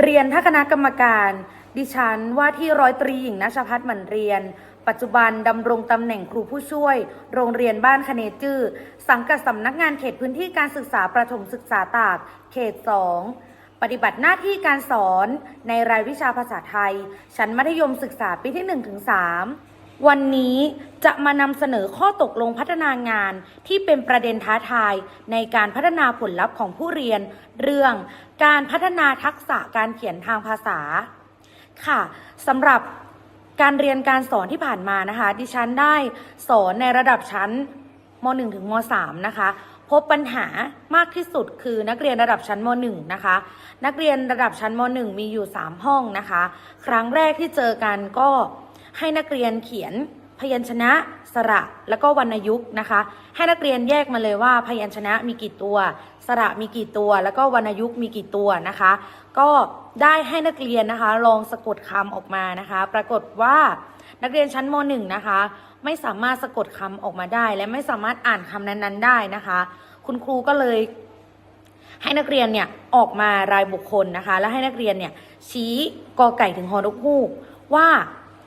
เรียนท่านคณะกรรมการ ดิฉันว่าที่ร้อยตรีหญิงนชพัฒน์หมันเรียน ปัจจุบันดำรงตำแหน่งครูผู้ช่วย โรงเรียนบ้านคเนจื้อสังกัดสำนักงานเขตพื้นที่การศึกษาประถมศึกษาตาก เขต 2 ปฏิบัติหน้าที่การสอนในรายวิชาภาษาไทย ชั้นมัธยมศึกษาปีที่ 1-3 วันนี้จะมานำเสนอข้อตกลงพัฒนางานที่เป็นประเด็นท้าทายในการพัฒนาผลลัพธ์ของผู้เรียน เรื่องการพัฒนาทักษะการเขียนทางภาษา ค่ะสำหรับการเรียนการสอนที่ผ่านมานะคะ ดิฉันได้สอนในระดับชั้นม .1 ถึงม .3 นะคะ พบปัญหามากที่สุดคือนักเรียนระดับชั้นม .1 นะคะ นักเรียนระดับชั้นม .1 มีอยู่ 3 ห้องนะคะ ครั้งแรกที่เจอกันก็ ให้นักเรียนเขียนพยัญชนะสระแล้วก็วรรณยุกต์นะคะ ให้นักเรียนแยกมาเลยว่าพยัญชนะมีกี่ตัว สระมีกี่ตัว แล้วก็วรรณยุกต์มีกี่ตัวนะคะ ก็ได้ให้นักเรียนนะคะลองสะกดคำออกมานะคะ ปรากฏว่านักเรียนชั้นม .1 นะคะ ไม่สามารถสะกดคำออกมาได้ และไม่สามารถอ่านคำนั้นๆ ได้นะคะ คุณครูก็เลยให้นักเรียนเนี่ยออกมารายบุคคลนะคะ แล้วให้นักเรียนเนี่ยชี้กอไก่ถึงฮอนกฮูกว่า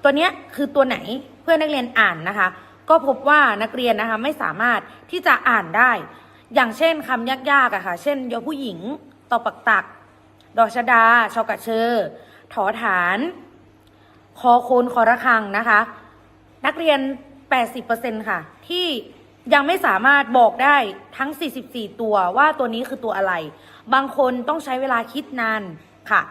ตัวเนี้ยคือตัวไหนเพื่อนักเรียนอ่านนะคะ ก็พบว่านักเรียนนะคะไม่สามารถที่จะอ่านได้ อย่างเช่นคำยากๆอะค่ะ เช่นยอผู้หญิงตอปักตัก ดอกชดา ชอกระเชอถอฐาน คอโคนคอระคังนะคะ นักเรียน 80%ค่ะ ที่ยังไม่สามารถบอกได้ทั้ง 44 ตัวว่าตัวนี้คือตัวอะไร บางคนต้องใช้เวลาคิดนานค่ะ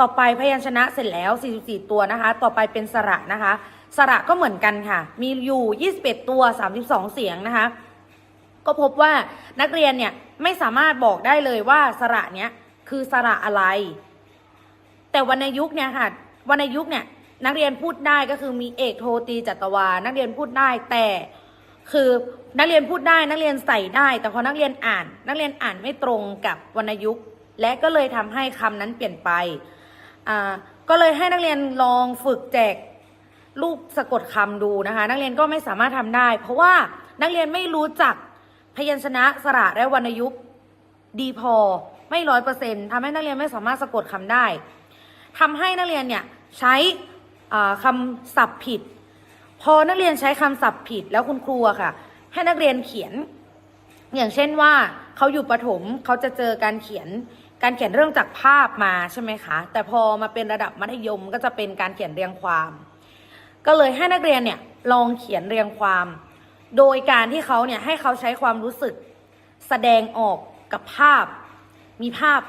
ต่อไปพยัญชนะเสร็จแล้ว 44 ตัวนะคะ ต่อไปเป็นสระนะคะ สระก็เหมือนกันค่ะ มีอยู่ 21 ตัว 32 เสียงนะคะ ก็พบว่านักเรียนเนี่ยไม่สามารถบอกได้เลยว่าสระเนี้ยคือสระอะไร แต่วรรณยุกเนี่ยค่ะวรรณยุกเนี่ยนักเรียนพูดได้ก็คือมีเอกโทตีจัตวา นักเรียนพูดได้แต่คือนักเรียนพูดได้นักเรียนใส่ได้ แต่พอนักเรียนอ่าน นักเรียนอ่านไม่ตรงกับวรรณยุกต์ และก็เลยทำให้คำนั้นเปลี่ยนไป อ่าก็เลยให้นักเรียนลองฝึกแจกรูปสะกดคำดูนะคะ นักเรียนก็ไม่สามารถทำได้ เพราะว่านักเรียนไม่รู้จักพยัญชนะสระและวรรณยุกต์ดีพอไม่ร้อยเปอร์เซ็นต์ทำให้นักเรียนไม่สามารถสะกดคำได้ทำให้นักเรียนเนี่ยใช้อ่าคำศัพท์ผิด พอนักเรียนใช้คำศัพท์ผิดแล้วคุณครูค่ะ ให้นักเรียนเขียน อย่างเช่นว่าเขาอยู่ประถมเขาจะเจอการเขียน การเขียนเรื่องจากภาพมาใช่ไหมคะ แต่พอมาเป็นระดับมัธยมก็จะเป็นการเขียนเรียงความ ก็เลยให้นักเรียนเนี่ยลองเขียนเรียงความ โดยการที่เขาเนี่ยให้เขาใช้ความรู้สึกแสดงออกกับภาพ มีภาพ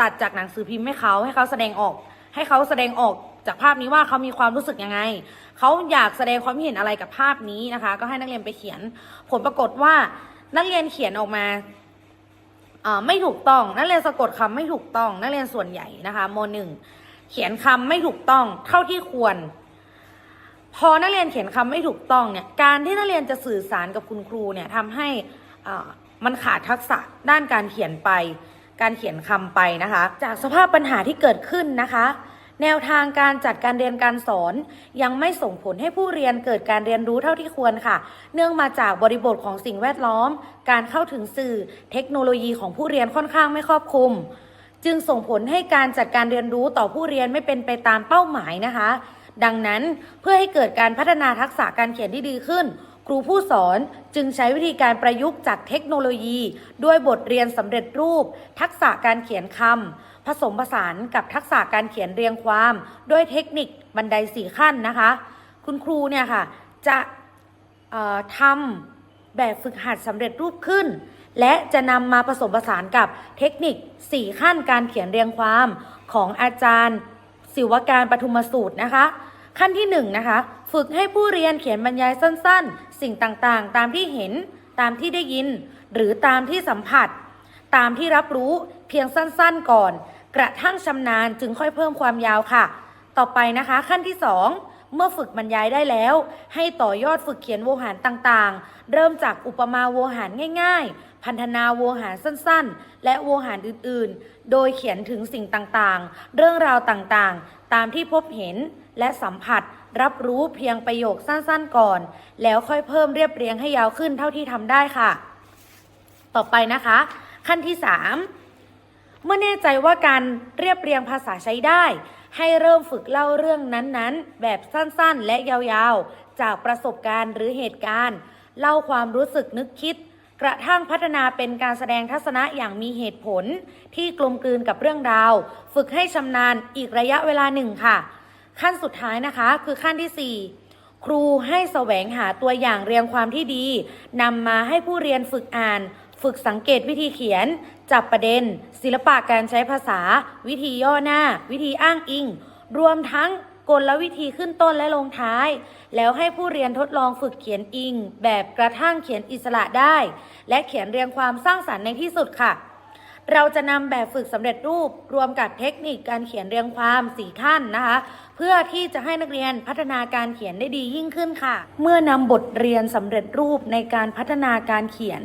ตัดจากหนังสือพิมพ์ให้เขาให้เขาแสดงออก ให้เขาแสดงออกจากภาพนี้ว่าเขามีความรู้สึกยังไง เขาอยากแสดงความเห็นอะไรกับภาพนี้นะคะ ก็ให้นักเรียนไปเขียน ผลปรากฏว่านักเรียนเขียนออกมา ไม่ถูกต้อง นักเรียนสะกดคำไม่ถูกต้อง นักเรียนส่วนใหญ่นะคะมหนึ่งเขียนคำไม่ถูกต้อง เท่าที่ควร พอนักเรียนเขียนคำไม่ถูกต้องเนี่ยการที่นักเรียนจะสื่อสารกับคุณครูเนี่ยทำให้มันขาดทักษะด้านการเขียนไป การเขียนคำไปนะคะ จากสภาพปัญหาที่เกิดขึ้นนะคะ แนวทางการจัดการเรียนการสอน ยังไม่ส่งผลให้ผู้เรียนเกิดการเรียนรู้เท่าที่ควรค่ะ เนื่องมาจากบริบทของสิ่งแวดล้อม การเข้าถึงสื่อ เทคโนโลยีของผู้เรียนค่อนข้างไม่ครอบคลุม จึงส่งผลให้การจัดการเรียนรู้ต่อผู้เรียนไม่เป็นไปตามเป้าหมายนะคะ ดังนั้นเพื่อให้เกิดการพัฒนาทักษะการเขียนที่ดีขึ้นครูผู้สอนจึงใช้วิธีการประยุกต์จากเทคโนโลยี ด้วยบทเรียนสำเร็จรูป ทักษะการเขียนคำ ผสมผสานกับทักษะการเขียนเรียงความด้วยเทคนิคบันไดสี่ขั้นนะคะ คุณครูเนี่ยค่ะจะทำแบบฝึกหัดสำเร็จรูปขึ้น และจะนำมาผสมผสานกับเทคนิค 4 ขั้นการเขียนเรียงความของอาจารย์ ศิวการปฐุมสูตรนะคะ ขั้นที่1นงนะคะฝึกให้ผู้เรียนเขียนบรรยายสั้น ๆ สิ่งต่างๆ ตามที่เห็นตามที่ได้ยิน หรือตามที่สัมผัส ตามที่รับรู้เพียงสั้น ๆ ก่อน กระทั่งชำนาญจึงค่อยเพิ่มความยาวค่ะ ต่อไปนะคะขั้นที่ 2 เมื่อฝึกบรรยายได้แล้ว ให้ต่อยอดฝึกเขียนโวหารต่างๆ เริ่มจากอุปมาโวหารง่าย ๆ พันธนาโวหารสั้นๆ และโวหารอื่นๆ โดยเขียนถึงสิ่งต่างๆ เรื่องราวต่างๆ ตามที่พบเห็นและสัมผัสรับรู้เพียงประโยคสั้นๆก่อน แล้วค่อยเพิ่มเรียบเรียงให้ยาวขึ้นเท่าที่ทำได้ค่ะ ต่อไปนะคะ ขั้นที่ 3 เมื่อแน่ใจว่าการเรียบเรียงภาษาใช้ได้ ให้เริ่มฝึกเล่าเรื่องนั้นๆ แบบสั้นๆ และยาวๆ จากประสบการณ์หรือเหตุการณ์ เล่าความรู้สึกนึกคิด กระทั่งพัฒนาเป็นการแสดงทัศนะอย่างมีเหตุผล ที่กลมกลืนกับเรื่องราว ฝึกให้ชำนาญอีกระยะเวลาหนึ่งค่ะ ขั้นสุดท้ายนะคะ คือขั้นที่ 4 ครูให้แสวงหาตัวอย่างเรียงความที่ดีนำมาให้ผู้เรียนฝึกอ่าน ฝึกสังเกตวิธีเขียน จับประเด็น ศิลปะการใช้ภาษา วิธีย่อหน้า วิธีอ้างอิง รวมทั้งกลวิธีขึ้นต้นและลงท้าย แล้วให้ผู้เรียนทดลองฝึกเขียนอิง แบบกระทั่งเขียนอิสระได้ และเขียนเรียงความสร้างสรรค์ในที่สุดค่ะ เราจะนำแบบฝึกสำเร็จรูปรวมกับเทคนิคการเขียนเรียงความสี่ขั้นนะคะ เพื่อที่จะให้นักเรียนพัฒนาการเขียนได้ดียิ่งขึ้นค่ะ เมื่อนำบทเรียนสำเร็จรูปในการพัฒนาการเขียน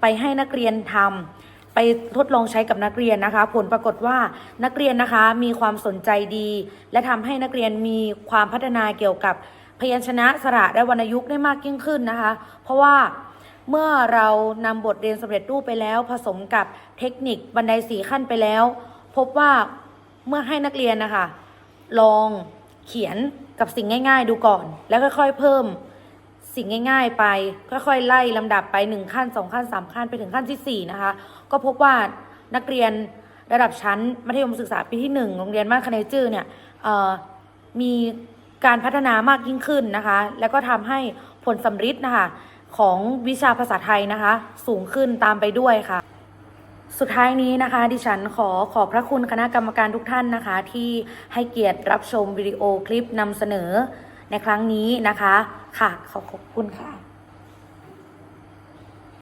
ไปให้นักเรียนทำไปทดลองใช้กับนักเรียนนะคะ ผลปรากฏว่านักเรียนนะคะมีความสนใจดี และทำให้นักเรียนมีความพัฒนาเกี่ยวกับพยัญชนะสระและวรรณยุกต์ได้มากยิ่งขึ้นนะคะ เพราะว่า เมื่อเรานำบทเรียนสำเร็จรูปไปแล้วผสมกับเทคนิคบันไดสีขั้นไปแล้ว พบว่าเมื่อให้นักเรียนนะคะ ลองเขียนกับสิ่งง่าย ๆ ดูก่อน แล้วค่อยๆเพิ่มสิ่งง่าย ๆ ไป ค่อยๆไล่ลำดับไปหนึ่งขั้นสองขั้นสามขั้นไปถึงขั้นที่สี่นะคะ ก็พบว่านักเรียนระดับชั้น มัธยมศึกษาปีที่หนึ่งโรงเรียนบ้านคเนจื้อเนี่ยมีการพัฒนามากยิ่งขึ้นนะคะ แล้วก็ทำให้ผลสำฤทธิ์นะคะ ของวิชาภาษาไทยนะคะ สูงขึ้นตามไปด้วยค่ะ สุดท้ายนี้นะคะ ดิฉันขอขอบพระคุณคณะกรรมการทุกท่านนะคะ ที่ให้เกียรติรับชมวิดีโอคลิปนำเสนอในครั้งนี้นะคะ ค่ะ ขอบคุณค่ะ